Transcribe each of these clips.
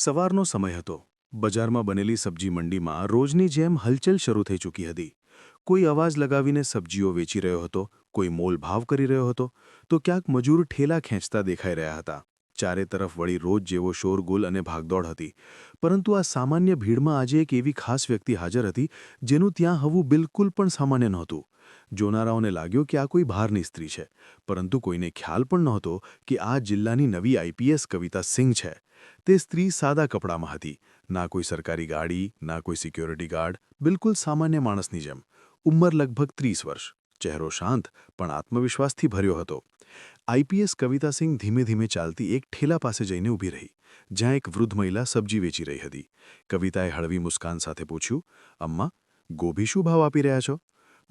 સવારનો સમય હતો. બજારમાં બનેલી સબ્જી મંડીમાં રોજની જેમ હલચલ શરૂ થઈ ચૂકી હતી. કોઈ અવાજ લગાવીને સબ્જીઓ વેચી રહ્યો હતો, કોઈ મોલ ભાવ કરી રહ્યો હતો, તો ક્યાંક મજૂર ઠેલા ખેંચતા દેખાઈ રહ્યા હતા. ચારે તરફ વળી રોજ જેવો શોરગુલ અને ભાગદોડ હતી. પરંતુ આ સામાન્ય ભીડમાં આજે એક એવી ખાસ વ્યક્તિ હાજર હતી, જેનું ત્યાં હવું બિલકુલ પણ સામાન્ય નહોતું. જોનારાઓને લાગ્યો કે આ કોઈ બહારની સ્ત્રી છે, પરંતુ કોઈને ખ્યાલ પણ નહોતો કે આ જિલ્લાની નવી આઈપીએસ કવિતા સિંઘ છે. તે સ્ત્રી સાદા કપડામાં હતી. ના કોઈ સરકારી ગાડી, ના કોઈ સિક્યોરિટી ગાર્ડ, બિલકુલ સામાન્ય માણસની જેમ. ઉંમર લગભગ ત્રીસ વર્ષ. ચહેરો શાંત, પણ આત્મવિશ્વાસથી ભર્યો હતો. આઈપીએસ કવિતા સિંહ ધીમે ધીમે ચાલતી એક ઠેલા પાસે જઈને ઊભી રહી, જ્યાં એક વૃદ્ધ મહિલા સબ્જી વેચી રહી હતી. કવિતાએ હળવી મુસ્કાન સાથે પૂછ્યું, અમ્મા, ગોભી શું ભાવ આપી રહ્યા છો?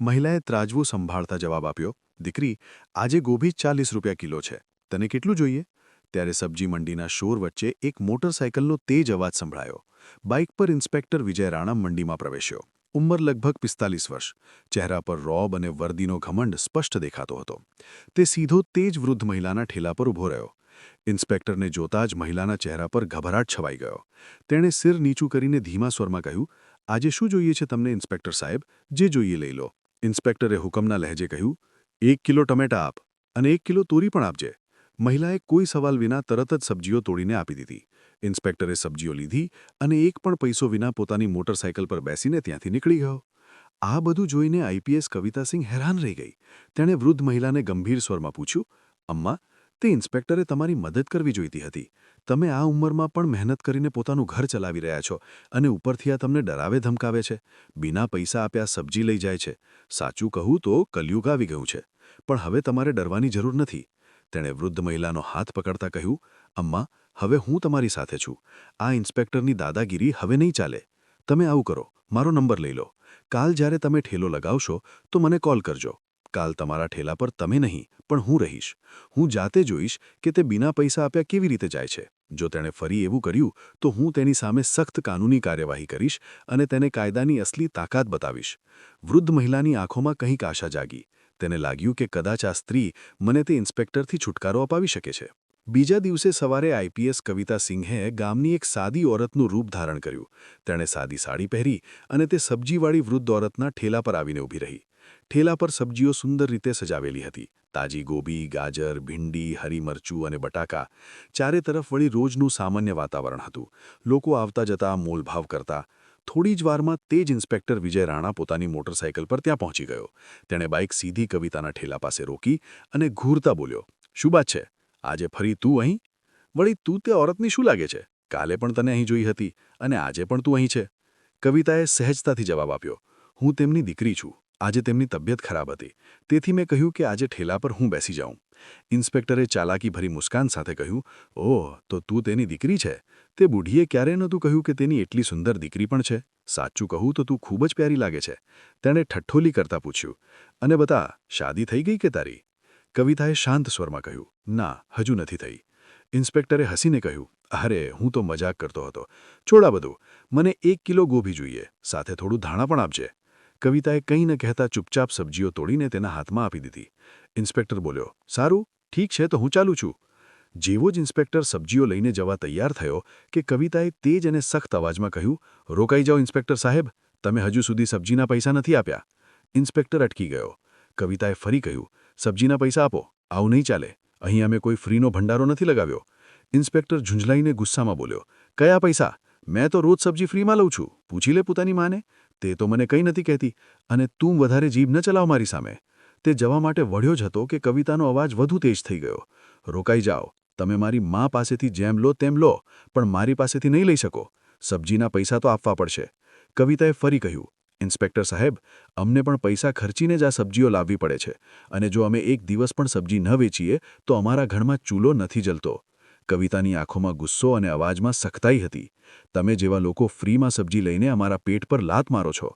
મહિલાએ ત્રાજવું સંભાળતા જવાબ આપ્યો, દીકરી, આજે ગોભી ચાલીસ રૂપિયા કિલો છે. તને કેટલું જોઈએ? ત્યારે સબ્જી મંડીના શોર વચ્ચે એક મોટરસાયકલનો તેજ અવાજ સંભળાયો. બાઇક પર ઇન્સ્પેક્ટર વિજય રાણા મંડીમાં પ્રવેશ્યો. ઉંમર લગભગ પિસ્તાલીસ વર્ષ. ચહેરા પર રોબ અને વર્દીનો ઘમંડ સ્પષ્ટ દેખાતો હતો. તે સીધો તેજ વૃદ્ધ મહિલાના ઠેલા પર ઊભો રહ્યો. ઇન્સ્પેક્ટરને જોતા જ મહિલાના ચહેરા પર ગભરાટ છવાઈ ગયો. તેણે સિર નીચું કરીને ધીમા સ્વરમાં કહ્યું, આજે શું જોઈએ છે તમને, ઇન્સ્પેક્ટર સાહેબ? જે જોઈએ લઈ લો. ઇન્સ્પેક્ટરે હુકમના લહેજે કહ્યું, એક કિલો ટમેટા આપ અને એક કિલો તોરી પણ આપજે. મહિલાએ કોઈ સવાલ વિના તરત જ સબ્જીઓ તોડીને આપી દીધી. ઇન્સ્પેક્ટરે સબ્જીઓ લીધી અને એક પણ પૈસો વિના પોતાની મોટરસાયકલ પર બેસીને ત્યાંથી નીકળી ગયો. આ બધું જોઈને આઈપીએસ કવિતાસિંહ હેરાન રહી ગઈ. તેણે વૃદ્ધ મહિલાને ગંભીર સ્વરમાં પૂછ્યું, અમ્મા, તે ઇન્સ્પેક્ટરે તમારી મદદ કરવી જોઈતી હતી. તમે આ ઉંમરમાં પણ મહેનત કરીને પોતાનું ઘર ચલાવી રહ્યા છો અને ઉપરથી આ તમને ડરાવે ધમકાવે છે. બિના પૈસા આપ્યા સબ્જી લઈ જાય છે. સાચું કહું તો કલયુગ આવી ગયું છે. પણ હવે તમારે ડરવાની જરૂર નથી. તેણે વૃદ્ધ મહિલાનો હાથ પકડતા કહ્યું, અમ્મા, હવે હું તમારી સાથે છું. આ ઇન્સ્પેક્ટરની દાદાગીરી હવે નહીં ચાલે. તમે આવું કરો. મારો નંબર લઈ લો. કાલ જ્યારે તમે ઠેલો લગાવશો, તો મને કોલ કરજો. કાલ તમારા ઠેલા પર તમે નહીં, પણ હું રહીશ. હું જાતે જોઈશ કે તે બિના પૈસા આપ્યા કેવી રીતે જાય છે. જો તેણે ફરી એવું કર્યું, તો હું તેની સામે સખ્ત કાનૂની કાર્યવાહી કરીશ અને તેને કાયદાની અસલી તાકાત બતાવીશ. વૃદ્ધ મહિલાની આંખોમાં કંઈક આશા જાગી. તેને લાગ્યું કે કદાચ આ સ્ત્રી મને તે ઇન્સ્પેક્ટરથી છુટકારો અપાવી શકે છે. બીજા દિવસે સવારે આઈપીએસ કવિતા સિંહે ગામની એક સાદી ઓરતનું રૂપ ધારણ કર્યું. તેણે સાદી સાડી પહેરી અને તે સબ્જીવાળી વૃદ્ધ ઓરતના ઠેલા પર આવીને ઊભી રહી. ઠેલા પર સબ્જીઓ સુંદર રીતે સજાવેલી હતી. તાજી ગોબી, ગાજર, ભીંડી, હરી મરચું અને બટાકા ચારે તરફ વળી રોજનું સામાન્ય વાતાવરણ હતું. લોકો આવતા જતા મોલભાવ કરતા થોડી જ વારમાં તે જ ઇન્સ્પેક્ટર વિજય રાણા પોતાની મોટરસાયકલ પર ત્યાં પહોંચી ગયો. તેણે બાઇક સીધી કવિતાના ઠેલા પાસે રોકી અને ઘૂરતા બોલ્યો, શું વાત છે? આજે ફરી તું અહીં? વળી તું તે ઓરતની શું લાગે છે? કાલે પણ તને અહીં જોઈ હતી અને આજે પણ તું અહીં છે. કવિતાએ સહેજતાથી જવાબ આપ્યો, હું તેમની દીકરી છું. આજે તેમની તબિયત ખરાબ હતી. તેથી મેં કહ્યું કે આજે ઠેલા પર હું બેસી જાઉં. ઇન્સ્પેક્ટરે ચાલાકી ભરી મુસ્કાન સાથે કહ્યું, ઓહ, તો તું તેની દીકરી છે? તે બુઢીએ ક્યારે નહોતું કહ્યું કે તેની એટલી સુંદર દીકરી પણ છે. સાચું કહું તો તું ખૂબ જ પ્યારી લાગે છે. તેણે ઠઠ્ઠોલી કરતા પૂછ્યું, અને બતા, શાદી થઈ ગઈ કે તારી? કવિતાએ શાંત સ્વરમાં કહ્યું, ના, હજુ નથી થઈ. ઇન્સ્પેક્ટરે હસીને કહ્યું, અરે, હું તો મજાક કરતો હતો. છોડા બધું. મને એક કિલો ગોભી જોઈએ. સાથે થોડું ધાણા પણ આપજે. કવિતાએ કંઈ ન કહેતા ચૂપચાપ સબ્જીઓ તોડીને તેના હાથમાં આપી દીધી. ઇન્સ્પેક્ટર બોલ્યો, સારું, ઠીક છે તો હું ચાલું છું. જેવો જ ઇન્સ્પેક્ટર સબ્જીઓ લઈને જવા તૈયાર થયો કે કવિતાએ તેજ અને સખ્ત અવાજમાં કહ્યું, રોકાઈ જાઓ ઇન્સ્પેક્ટર સાહેબ, તમે હજુ સુધી સબ્જીના પૈસા નથી આપ્યા. ઇન્સ્પેક્ટર અટકી ગયો. કવિતાએ ફરી કહ્યું, સબ્જીના પૈસા આપો, આવું નહીં ચાલે, અહીં અમે કોઈ ફ્રીનો ભંડારો નથી લગાવ્યો. ઇન્સ્પેક્ટર ઝૂંઝલાઈને ગુસ્સામાં બોલ્યો, કયા પૈસા? મેં તો રોજ સબ્જી ફ્રીમાં લઉં છું. પૂછી લે પોતાની માને. તે તો મને કંઈ નથી કહેતી, અને તું વધારે જીભ ન ચલાવ મારી સામે. તે જવા માટે વળ્યો જ હતો કે કવિતાનો અવાજ વધુ તેજ થઈ ગયો. રોકાઈ જાઓ તમે મારી મા પાસેથી જેમ લો તેમ લો, પણ મારી પાસેથી નહીં લઈ શકો. સબ્જીના પૈસા તો આપવા પડશે. કવિતાએ ફરી કહ્યું, ઇન્સ્પેક્ટર સાહેબ, અમને પણ પૈસા ખર્ચીને જ આ સબ્જીઓ લાવવી પડે છે, અને જો અમે એક દિવસ પણ સબ્જી ન વેચીએ, તો અમારા ઘરમાં ચૂલો નથી જલતો. કવિતાની આંખોમાં ગુસ્સો અને અવાજમાં સખતાઈ હતી. તમે જેવા લોકો ફ્રીમાં સબ્જી લઈને અમારા પેટ પર લાત મારો છો.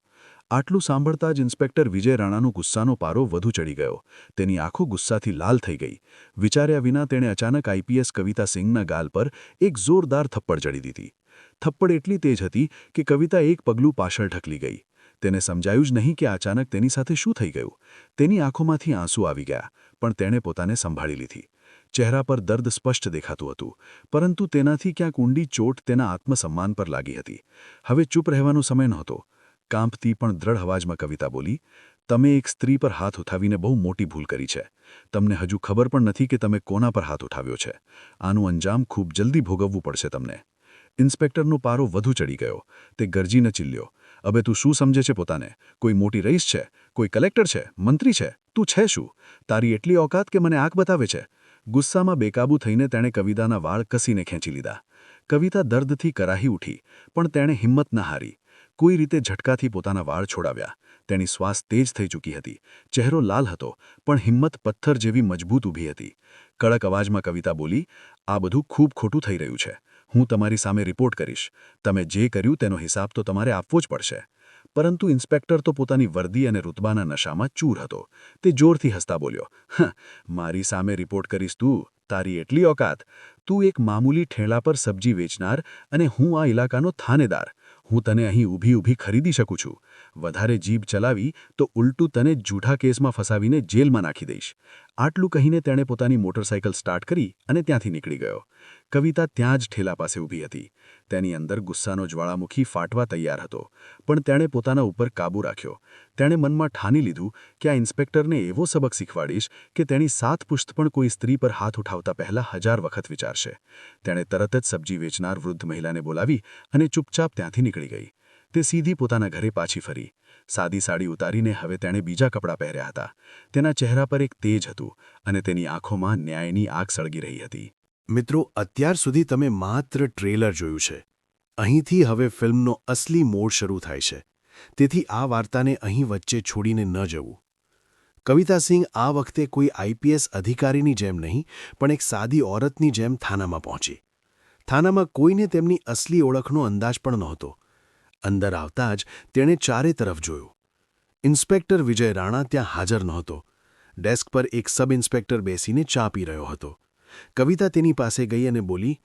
આટલું સાંભળતા જ ઇન્સ્પેક્ટર વિજય રાણાનો ગુસ્સાનો પારો વધુ ચડી ગયો. તેની આંખો ગુસ્સાથી લાલ થઈ ગઈ. વિચાર્યા વિના તેણે અચાનક આઈપીએસ કવિતા સિંહના ગાલ પર એક જોરદાર થપ્પડ ચડી દીધી. થપ્પડ એટલી તેજ હતી કે કવિતા એક પગલું પાછળ ઢકલી ગઈ. તેને સમજાયું જ નહીં કે અચાનક તેની સાથે શું થઈ ગયું. તેની આંખોમાંથી આંસુ આવી ગયા, પણ તેણે પોતાને સંભાળી લીધી. ચહેરા પર દર્દ સ્પષ્ટ દેખાતું હતું, પરંતુ તેનાથી ક્યાંક ઊંડી ચોટ તેના આત્મસન્માન પર લાગી હતી. હવે ચૂપ રહેવાનો સમય નહોતો. કાંપતી પણ દ્રઢ અવાજમાં કવિતા બોલી, તમે એક સ્ત્રી પર હાથ ઉઠાવીને બહુ મોટી ભૂલ કરી છે. તમને હજુ ખબર પણ નથી કે તમે કોના પર હાથ ઉઠાવ્યો છે. આનું અંજામ ખૂબ જલ્દી ભોગવવું પડશે તમને. ઇન્સ્પેક્ટરનો પારો વધુ ચડી ગયો. તે ગરજીને ચીલ્યો. હવે તું શું સમજે છે પોતાને? કોઈ મોટી રઈસ છે? કોઈ કલેક્ટર છે? મંત્રી છે? તું છે શું? તારી એટલી ઓકાત કે મને આંખ બતાવે છે? ગુસ્સામાં બેકાબુ થઈને તેણે કવિતાના વાળ કસીને ખેંચી લીધા. કવિતા દર્દથી કરાહી ઉઠી, પણ તેણે હિંમત ન હારી. કોઈ રીતે ઝટકાથી પોતાના વાળ છોડાવ્યા. તેની શ્વાસ તેજ થઈ ચૂકી હતી. ચહેરો લાલ હતો, પણ હિંમત પથ્થર જેવી મજબૂત ઊભી હતી. કડક અવાજમાં કવિતા બોલી, આ બધું ખૂબ ખોટું થઈ રહ્યું છે. હું તમારી સામે રિપોર્ટ કરીશ. તમે જે કર્યું તેનો હિસાબ તો તમારે આપવો જ પડશે. પરંતુ ઇન્સ્પેક્ટર તો પોતાની વર્દી અને રૂતબાના નશામાં ચૂર હતો. તે જોરથી હસતા બોલ્યો મારી સામે રિપોર્ટ કરીશ તું. તારી એટલી ઓકાત. તું એક મામૂલી ઠેલા પર સબ્જી વેચનાર અને હું આ ઇલાકાનો થાનેદાર. હું તને અહીં ઊભી ઊભી ખરીદી શકું છું. વધારે જીભ ચલાવી તો ઉલટું તને જૂઠા કેસમાં ફસાવીને જેલમાં નાખી દઈશ. આટલું કહીને તેણે પોતાની મોટરસાયકલ સ્ટાર્ટ કરી અને ત્યાંથી નીકળી ગયો. કવિતા ત્યાં જ ઠેલા પાસે ઊભી હતી. તેની અંદર ગુસ્સાનો જ્વાળામુખી ફાટવા તૈયાર હતો, પણ તેણે પોતાના ઉપર કાબૂ રાખ્યો. તેણે મનમાં ઠાની લીધું કે આ ઇન્સ્પેક્ટરને એવો સબક શીખવાડીશ કે તેની સાત પુષ્ત પણ કોઈ સ્ત્રી પર હાથ ઉઠાવતા પહેલા હજાર વખત વિચારશે. તેણે તરત જ સબ્જી વેચનાર વૃદ્ધ મહિલાને બોલાવી અને ચૂપચાપ ત્યાંથી નીકળી ગઈ. તે સીધી પોતાના ઘરે પાછી ફરી. સાદી સાડી ઉતારીને હવે તેણે બીજા કપડાં પહેર્યા હતા. તેના ચહેરા પર એક તેજ હતું અને તેની આંખોમાં ન્યાયની આગ સળગી રહી હતી. મિત્રો, અત્યાર સુધી તમે માત્ર ટ્રેલર જોયું છે. અહીંથી હવે ફિલ્મનો અસલી મોડ શરૂ થાય છે. તેથી આ વાર્તાને અહીં વચ્ચે છોડીને ન જવું. કવિતા સિંહ આ વખતે કોઈ આઈપીએસ અધિકારીની જેમ નહીં, પણ એક સાદી ઓરતની જેમ થાનામાં પહોંચી. થાનામાં કોઈને તેમની અસલી ઓળખનો અંદાજ પણ નહોતો. અંદર આવતા જ તેણે ચારે તરફ જોયું. ઇન્સ્પેક્ટર વિજય રાણા ત્યાં હાજર નહોતો. ડેસ્ક પર એક સબ ઇન્સ્પેક્ટર બેસીને ચા પી રહ્યો હતો. કવિતા તેની પાસે ગઈ અને બોલી,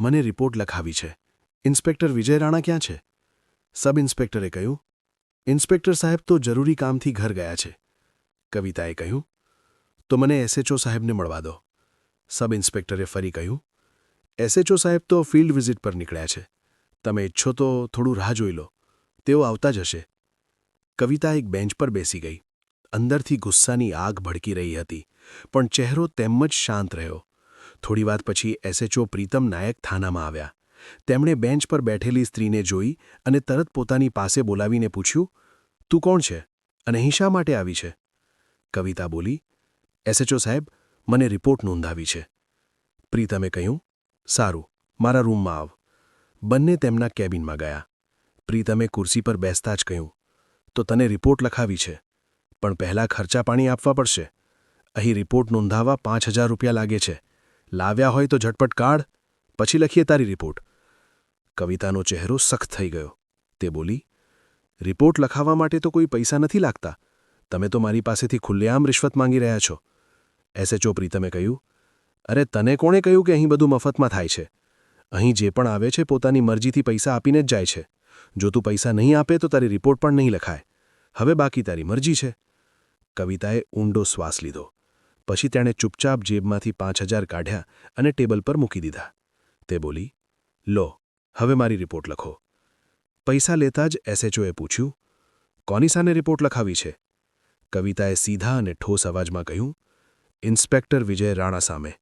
મને રિપોર્ટ લખાવી છે. ઇન્સ્પેક્ટર વિજય રાણા ક્યાં છે? સબ ઇન્સ્પેક્ટરે કહ્યું, ઇન્સ્પેક્ટર સાહેબ તો જરૂરી કામથી ઘર ગયા છે. કવિતાએ કહ્યું, તો મને એસએચઓ સાહેબને મળવા દો. સબ ઇન્સ્પેક્ટરે ફરી કહ્યું, એસએચઓ સાહેબ તો ફિલ્ડ વિઝિટ પર નીકળ્યા છે. તમે ઈચ્છો તો થોડું રાહ જોઈ લો. તેઓ આવતા જ હશે. કવિતા એક બેન્ચ પર બેસી ગઈ. અંદરથી ગુસ્સાની આગ ભડકી રહી હતી, પણ ચહેરો તેમ જ શાંત રહ્યો. થોડી વાત પછી એસએચઓ પ્રીતમ નાયક થાનામાં આવ્યા. તેમણે બેન્ચ પર બેઠેલી સ્ત્રીને જોઈ અને તરત પોતાની પાસે બોલાવીને પૂછ્યું, તું કોણ છે અને અહીં શા માટે આવી છે? કવિતા બોલી, એસએચઓ સાહેબ, મને રિપોર્ટ નોંધાવી છે. પ્રીતમે કહ્યું, સારું, મારા રૂમમાં આવ. બંને તેમના કેબિનમાં ગયા. પ્રીતમે ખુરશી પર બેસતા જ કહ્યું, તો તને રિપોર્ટ લખાવી છે, પણ પહેલાં ખર્ચા પાણી આપવા પડશે. અહીં રિપોર્ટ નોંધાવવા પાંચ હજાર રૂપિયા લાગે છે. લાવ્યા હોય તો ઝટપટ કાઢ, પછી લખીએ તારી રિપોર્ટ. કવિતાનો ચહેરો સખ્ત થઈ ગયો. તે બોલી, રિપોર્ટ લખાવવા માટે તો કોઈ પૈસા નથી લાગતા. તમે તો મારી પાસેથી ખુલ્લેઆમ રિશ્વત માંગી રહ્યા છો. એસએચઓ પ્રીતમે કહ્યું, અરે તને કોણે કહ્યું કે અહીં બધું મફતમાં થાય છે? અહીં જે પણ આવે છે પોતાની મરજીથી પૈસા આપીને જ જાય છે. જો તું પૈસા નહીં આપે તો તારી રિપોર્ટ પણ નહીં લખાય. હવે બાકી તારી મરજી છે. કવિતાએ ઊંડો શ્વાસ લીધો. પછી તેણે ચૂપચાપ જેબમાંથી પાંચ હજાર કાઢ્યા અને ટેબલ પર મૂકી દીધા. તે બોલી, લો, હવે મારી રિપોર્ટ લખો. પૈસા લેતા જ એસએચઓએ પૂછ્યું, કોની સાને રિપોર્ટ લખાવી છે? કવિતાએ સીધા અને ઠોસ અવાજમાં કહ્યું, ઇન્સ્પેક્ટર વિજય રાણા સામે.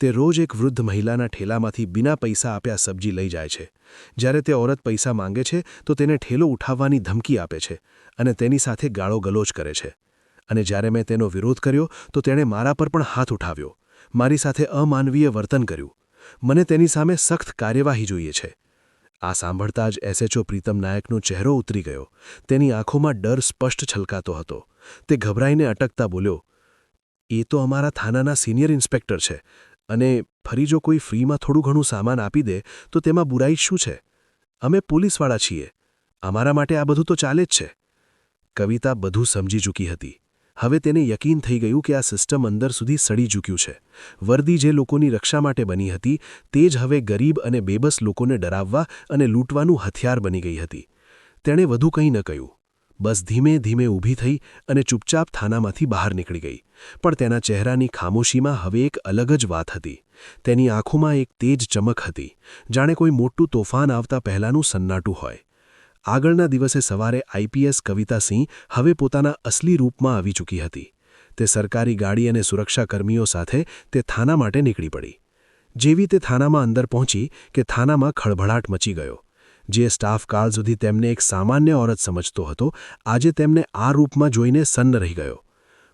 તે રોજ એક વૃદ્ધ મહિલાના ઠેલામાંથી બિના પૈસા આપ્યા સબ્જી લઈ જાય છે. જ્યારે તે ઓરત પૈસા માંગે છે, તો તેને ઠેલો ઉઠાવવાની ધમકી આપે છે અને તેની સાથે ગાળો ગલોચ કરે છે. અને જ્યારે મેં તેનો વિરોધ કર્યો, તો તેણે મારા પર પણ હાથ ઉઠાવ્યો. મારી સાથે અમાનવીય વર્તન કર્યું. મને તેની સામે સખ્ત કાર્યવાહી જોઈએ છે. આ સાંભળતા જ એસએચઓ પ્રીતમ નાયકનો ચહેરો ઉતરી ગયો. તેની આંખોમાં ડર સ્પષ્ટ છલકાતો હતો. તે ગભરાઈને અટકતા બોલ્યો, એ તો અમારા થાનાના સિનિયર ઇન્સ્પેક્ટર છે. અને ફરી જો કોઈ ફ્રીમાં થોડું ઘણું સામાન આપી દે, તો તેમાં બુરાઈ શું છે? અમે પોલીસવાળા છીએ. અમારા માટે આ બધું તો ચાલે જ છે. કવિતા બધું સમજી ચૂકી હતી. હવે તેને યકીન થઈ ગયું કે આ સિસ્ટમ અંદર સુધી સડી ચૂક્યું છે. વર્દી જે લોકોની રક્ષા માટે બની હતી, તે જ હવે ગરીબ અને બેબસ લોકોને ડરાવવા અને લૂંટવાનું હથિયાર બની ગઈ હતી. તેણે વધુ કંઈ ન કહ્યું. બસ ધીમે ધીમે ઊભી થઈ અને ચૂપચાપ થાનામાંથી બહાર નીકળી ગઈ. પણ તેના ચહેરાની ખામોશીમાં હવે એક અલગ જ વાત હતી. તેની આંખોમાં એક તેજ ચમક હતી. જાણે કોઈ મોટું તોફાન આવતા પહેલાંનું સન્નાટું હોય. આગળના દિવસે સવારે આઈપીએસ કવિતા સિંહ હવે પોતાના અસલી રૂપમાં આવી ચૂકી હતી. તે સરકારી ગાડી અને સુરક્ષાકર્મીઓ સાથે તે થાના માટે નીકળી પડી. જેવી તે થાનામાં અંદર પહોંચી કે થાનામાં ખળભળાટ મચી ગયો. જે સ્ટાફ કાળ સુધી તેમને એક સામાન્ય ઓરત સમજતો હતો, આજે તેમને આ રૂપમાં જોઈને સન્ન રહી ગયો.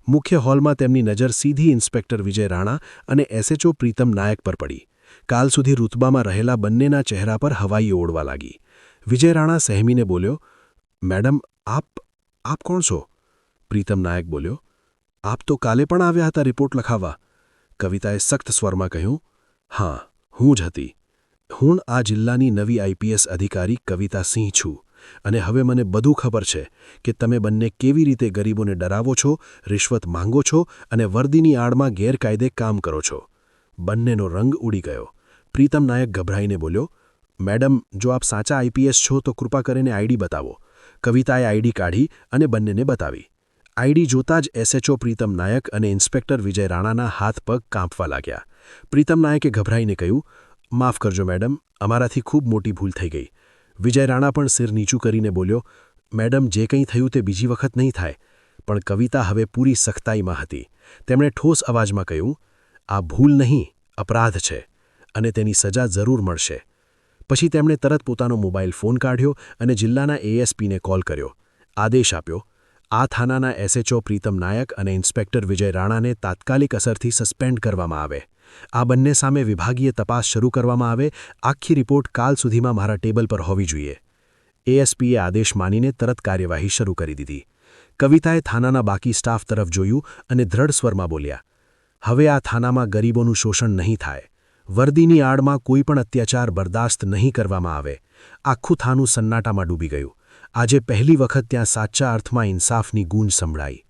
મુખ્ય હોલમાં તેમની નજર સીધી ઇન્સ્પેક્ટર વિજય રાણા અને એસએચઓ પ્રીતમ નાયક પર પડી. કાલ સુધી રૂતબામાં રહેલા બંનેના ચહેરા પર હવાઈ ઓળવા લાગી. વિજય રાણા સહેમીને બોલ્યો, મેડમ, આપ આપ કોણ છો? પ્રીતમ નાયક બોલ્યો, આપ તો કાલે પણ આવ્યા હતા રિપોર્ટ લખાવવા. કવિતાએ સખ્ત સ્વરમાં કહ્યું, હા, હું જ હતી. હું આ જિલ્લાની નવી આઈપીએસ અધિકારી કવિતા સિંહ છું. અને હવે મને બધું ખબર છે કે તમે બંને કેવી રીતે ગરીબોને ડરાવો છો, રિશ્વત માંગો છો અને વર્દીની આડમાં ગેરકાયદે કામ કરો છો. બંનેનો રંગ ઉડી ગયો. પ્રીતમ નાયક ગભરાઈને બોલ્યો, મેડમ, જો આપ સાચા આઈપીએસ છો તો કૃપા કરીને આઈડી બતાવો. કવિતાએ આઈડી કાઢી અને બંનેને બતાવી. આઈડી જોતાં જ એસએચઓ પ્રીતમ નાયક અને ઇન્સ્પેક્ટર વિજય રાણાના હાથ પગ કાંપવા લાગ્યા. પ્રીતમ નાયકે ગભરાઈને કહ્યું, માફ કરજો મેડમ, અમારાથી ખૂબ મોટી ભૂલ થઈ ગઈ. વિજય રાણા પણ સિર નીચું કરીને બોલ્યો, મેડમ, જે કંઈ થયું તે બીજી વખત નહીં થાય, પણ કવિતા હવે પૂરી સખ્તાઈમાં હતી. તેમણે ઠોસ અવાજમાં કહ્યું, આ ભૂલ નહીં, અપરાધ છે, અને તેની સજા જરૂર મળશે. પછી તેમણે તરત પોતાનો મોબાઈલ ફોન કાઢ્યો અને જિલ્લાના એએસપીને કોલ કર્યો. આદેશ આપ્યો, આ થાનાના એસએચઓ પ્રીતમ નાયક અને ઇન્સ્પેક્ટર વિજય રાણાને તાત્કાલિક અસરથી સસ્પેન્ડ કરવામાં આવે. આ બંને સામે વિભાગીય તપાસ શરૂ કરવામાં આવે. આખી રિપોર્ટ કાલ સુધીમાં મારા ટેબલ પર હોવી જોઈએ. એએસપીએ આદેશ માનીને તરત કાર્યવાહી શરૂ કરી દીધી. કવિતાએ થાનાના બાકી સ્ટાફ તરફ જોયું અને દ્રઢ સ્વરમાં બોલ્યા, હવે આ થાનામાં ગરીબોનું શોષણ નહીં થાય. વર્દીની આડમાં કોઈ પણ અત્યાચાર બરદાસ્ત નહીં કરવામાં આવે. આખું થાનું સન્નાટામાં ડૂબી ગયું. આજે પહેલી વખત ત્યાં સાચા અર્થમાં ઇન્સાફની ગૂંજ સંભળાઈ.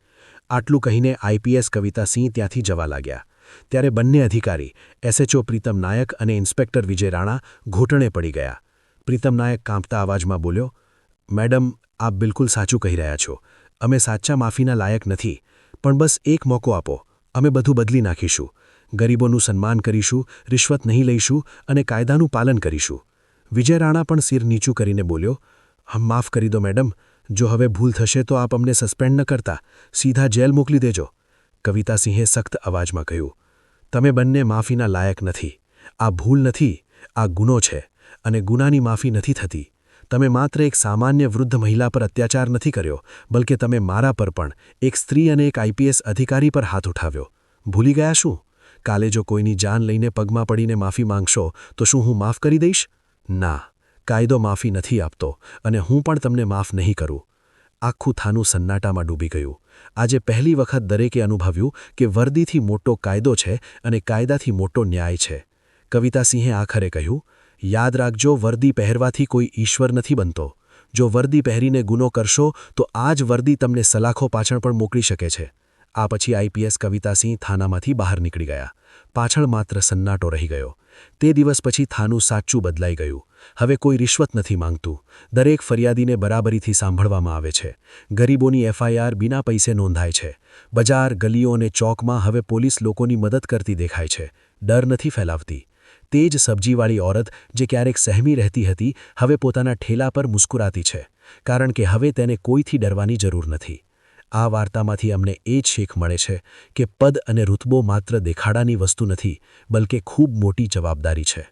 આટલું કહીને આઈપીએસ કવિતા સિંહ ત્યાંથી જવા લાગ્યા. ત્યારે બંને અધિકારી, એસએચઓ પ્રીતમ નાયક અને ઇન્સ્પેક્ટર વિજય રાણા, ઘૂંટણે પડી ગયા. પ્રીતમ નાયક કાંપતા અવાજમાં બોલ્યો, મેડમ, આપ બિલકુલ સાચું કહી રહ્યા છો. અમે સાચા માફીના લાયક નથી. પણ બસ એક મોકો આપો. અમે બધું બદલી નાખીશું. ગરીબોનું સન્માન કરીશું, રિશ્વત નહીં લઈશું અને કાયદાનું પાલન કરીશું. વિજય રાણા પણ સિર નીચું કરીને બોલ્યો, હમ, માફ કરી દો મેડમ. જો હવે ભૂલ થશે તો આપ અમને સસ્પેન્ડ ન કરતા. સીધા જેલ મોકલી દેજો. કવિતાસિંહે સખ્ત અવાજમાં કહ્યું તમે બંને માફીના લાયક નથી. આ ભૂલ નથી, આ ગુનો છે અને ગુનાની માફી નથી થતી. તમે માત્ર એક સામાન્ય વૃદ્ધ મહિલા પર અત્યાચાર નથી કર્યો, બલકે તમે મારા પર પણ એક સ્ત્રી અને એક આઈપીએસ અધિકારી પર હાથ ઉઠાવ્યો. ભૂલી ગયા શું? કાલે જો કોઈની જાન લઈને પગમાં પડીને માફી માંગશો, તો શું હું માફ કરી દઈશ? ના, કાયદો માફી નથી આપતો અને હું પણ તમને માફ નહીં કરું. આખું થાનું સન્નાટામાં ડૂબી ગયું. આજે પહેલી વખત દરેકે અનુભવ્યું કે વર્દીથી મોટો કાયદો છે અને કાયદાથી મોટો ન્યાય છે. કવિતાસિંહે આખરે કહ્યું, યાદ રાખજો, વર્દી પહેરવાથી કોઈ ઈશ્વર નથી બનતો. જો વર્દી પહેરીને ગુનો કરશો, તો આ જ વર્દી તમને સલાખો પાછળ પણ મોકલી શકે છે. આ પછી આઈપીએસ કવિતાસિંહ થાનામાંથી બહાર નીકળી ગયા. પાછળ માત્ર સન્નાટો રહી ગયો. તે દિવસ પછી થાનું સાચું બદલાઈ ગયું. હવે કોઈ રિશ્વત નથી માંગતું. દરેક ફરિયાદીને બરાબરીથી સાંભળવામાં આવે છે. ગરીબોની એફઆઈઆર બિના પૈસે નોંધાય છે. બજાર, ગલીઓ અને ચોકમાં હવે પોલીસ લોકોની મદદ કરતી દેખાય છે. ડર નથી ફેલાવતી. તે જ સબ્જીવાળી ઓરત જે ક્યારેક સહેમી રહેતી હતી, હવે પોતાના ઠેલા પર મુસ્કુરાતી છે. કારણ કે હવે તેને કોઈથી ડરવાની જરૂર નથી. આ વાર્તામાંથી અમને એ જ શીખ મળે છે કે પદ અને ઋતબો માત્ર દેખાડાની વસ્તુ નથી, બલકે ખૂબ મોટી જવાબદારી છે.